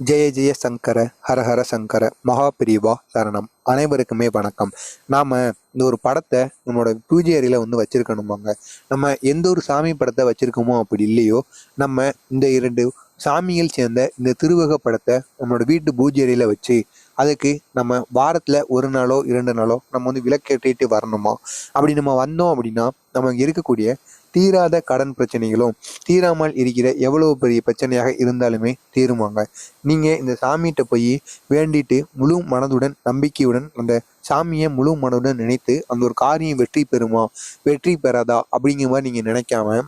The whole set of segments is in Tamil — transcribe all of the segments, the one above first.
ஜெய ஜெய சங்கர ஹர ஹர சங்கர மகாபிரிவா சரணம். அனைவருக்குமே வணக்கம். நாம் இந்த ஒரு படத்தை நம்மளோட பூஜை அறையில் வந்து வச்சிருக்கணுமாங்க. நம்ம எந்த ஒரு சாமி படத்தை வச்சிருக்கோமோ அப்படி இல்லையோ நம்ம இந்த இரண்டு சாமியில் சேர்ந்த இந்த திருவக படத்தை நம்மளோட வீட்டு பூஜை அறையில் வச்சு அதுக்கு நம்ம வாரத்தில் ஒரு நாளோ இரண்டு நாளோ நம்ம வந்து விளக்கேற்றிட்டு வரணுமா? அப்படி நம்ம வந்தோம் அப்படின்னா நம்ம இருக்கக்கூடிய தீராத கடன் பிரச்சனைகளும் தீராமல் இருக்கிற எவ்வளவு பெரிய பிரச்சனையாக இருந்தாலுமே தீருவாங்க நீங்கள் இந்த சாமிகிட்ட போய் வேண்டிட்டு முழு மனதுடன் நம்பிக்கையுடன் அந்த சாமியை முழு மனதுடன் நினைத்து அந்த ஒரு காரியம் வெற்றி பெறுமா? வெற்றி பெறாதா? அப்படிங்கிற மாதிரி நீங்கள் நினைக்காம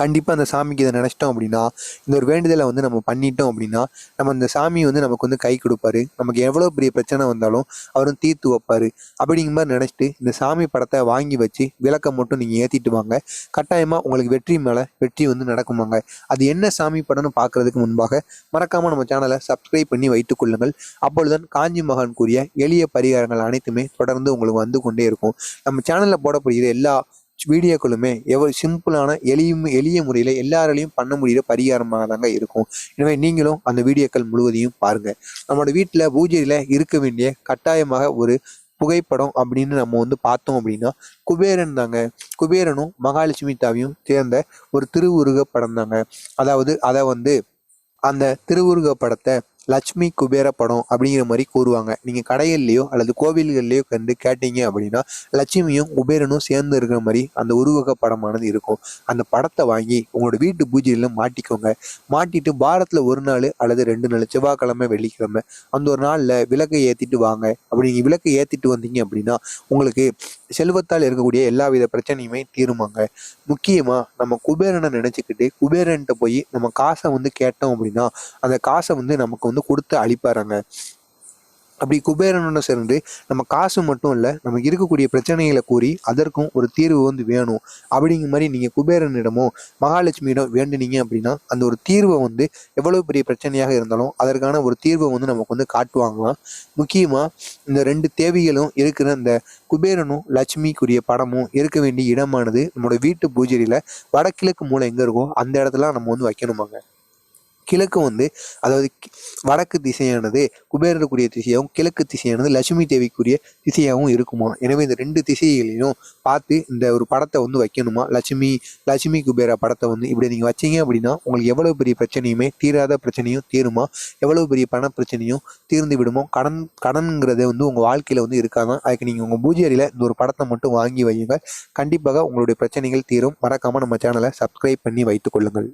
கண்டிப்பாக அந்த சாமிக்கு இதை நினச்சிட்டோம் அப்படின்னா இந்த ஒரு வேண்டுதலை வந்து நம்ம பண்ணிட்டோம் அப்படின்னா நம்ம அந்த சாமி வந்து நமக்கு வந்து கை கொடுப்பாரு. நமக்கு எவ்வளோ பெரிய பிரச்சனை வந்தாலும் அவரும் தீர்த்து வைப்பார். அப்படிங்கிற மாதிரி நினச்சிட்டு இந்த சாமி படத்தை வாங்கி வச்சு விளக்கம் மட்டும் நீங்கள் ஏற்றிட்டு வாங்க. கட்டாயமாக உங்களுக்கு வெற்றி மேலே வெற்றி வந்து நடக்குமாங்க அது என்ன சாமி படம்னு பார்க்கறதுக்கு முன்பாக மறக்காமல் நம்ம சேனலை சப்ஸ்கிரைப் பண்ணி வைத்துக் கொள்ளுங்கள். அப்பொழுதுதான் காஞ்சி மகான் கூறிய எளிய பரிகாரங்கள் அனைத்துமே தொடர்ந்து உங்களுக்கு வந்து கொண்டே இருக்கும். நம்ம சேனலில் போடப்படுகிற எல்லா வீடியோக்களுமே எவ்வளோ சிம்பிளான எளிய எளிய முறையில் எல்லாராலையும் பண்ண முடிகிற பரிகாரமாக தாங்க இருக்கும். எனவே நீங்களும் அந்த வீடியோக்கள் முழுவதையும் பாருங்கள் நம்மளோட வீட்டில் பூஜையில் இருக்க வேண்டிய கட்டாயமாக ஒரு புகைப்படம் அப்படின்னு நம்ம வந்து பார்த்தோம் அப்படின்னா குபேரன் தாங்க. குபேரனும் மகாலட்சுமி தாவியும் சேர்ந்த ஒரு திருவுருக படம் தாங்க அதாவது அதை வந்து அந்த திருவுருக படத்தை லட்சுமி குபேர படம் அப்படிங்கிற மாதிரி கூறுவாங்க. நீங்கள் கடைகள்லையோ அல்லது கோவில்கள்லையோ கண்டு கேட்டீங்க அப்படின்னா லட்சுமியும் குபேரனும் சேர்ந்து இருக்கிற மாதிரி அந்த உருவக படமானது இருக்கும். அந்த படத்தை வாங்கி உங்களோட வீட்டு பூஜையில் மாட்டிக்கோங்க. மாட்டிட்டு வாரத்தில் ஒரு நாள் அல்லது ரெண்டு நாள் செவ்வாய்க்கிழமை வெள்ளிக்கிழமை அந்த ஒரு நாளில் விளக்கை ஏற்றிட்டு வாங்க. அப்படி நீங்கள் விளக்கை ஏற்றிட்டு வந்தீங்க அப்படின்னா உங்களுக்கு செல்வத்தால் இருக்கக்கூடிய எல்லா வித பிரச்சனையுமே தீருமாங்க. முக்கியமாக நம்ம குபேரனை நினச்சிக்கிட்டு குபேரன்ட்ட போய் நம்ம காசை வந்து கேட்டோம் அப்படின்னா அந்த காசை வந்து நமக்கு வந்து கொடுத்து அழிப்பாராங்க. அப்படி குபேரனோட சேர்ந்து நம்ம காசு மட்டும் இல்லை நமக்கு இருக்கக்கூடிய பிரச்சனைகளை கூறி அதற்கும் ஒரு தீர்வு வந்து வேணும். அப்படிங்கிற மாதிரி நீங்கள் குபேரனிடமோ மகாலட்சுமியிடம் வேண்டுனீங்க அப்படின்னா அந்த ஒரு தீர்வை வந்து எவ்வளோ பெரிய பிரச்சனையாக இருந்தாலும் அதற்கான ஒரு தீர்வை வந்து நமக்கு வந்து காட்டுவாங்களாம். முக்கியமாக இந்த ரெண்டு தேவைகளும் இருக்கிற இந்த குபேரனும் லட்சுமிக்குரிய படமும் இருக்க வேண்டிய இடமானது நம்மளோட வீட்டு பூஜையில் வடகிழக்கு மூளை எங்கே இருக்கோ அந்த இடத்துல நம்ம வந்து வைக்கணுமாங்க. கிழக்கு வந்து அதாவது வடக்கு திசையானது குபேரருக்குரிய திசையாகவும் கிழக்கு திசையானது லட்சுமி தேவிக்குரிய திசையாகவும் இருக்குமா? எனவே இந்த ரெண்டு திசைகளையும் பார்த்து இந்த ஒரு படத்தை வந்து வைக்கணுமா? லட்சுமி லட்சுமி குபேரா படத்தை வந்து இப்படி நீங்கள் வச்சீங்க அப்படின்னா உங்களுக்கு எவ்வளோ பெரிய பிரச்சனையுமே தீராத பிரச்சனையும் தீருமா? எவ்வளோ பெரிய பண பிரச்சனையும் தீர்ந்து விடுமோ? கடன் கடன்ங்கிறது வந்து உங்கள் வாழ்க்கையில் வந்து இருக்காங்க அதுக்கு நீங்கள் உங்கள் பூஜை அறையில இந்த ஒரு படத்தை மட்டும் வாங்கி வையுங்கள். கண்டிப்பாக உங்களுடைய பிரச்சனைகள் தீரும். மறக்காமல் நம்ம சேனலை சப்ஸ்கிரைப் பண்ணி வைத்துக் கொள்ளுங்கள்.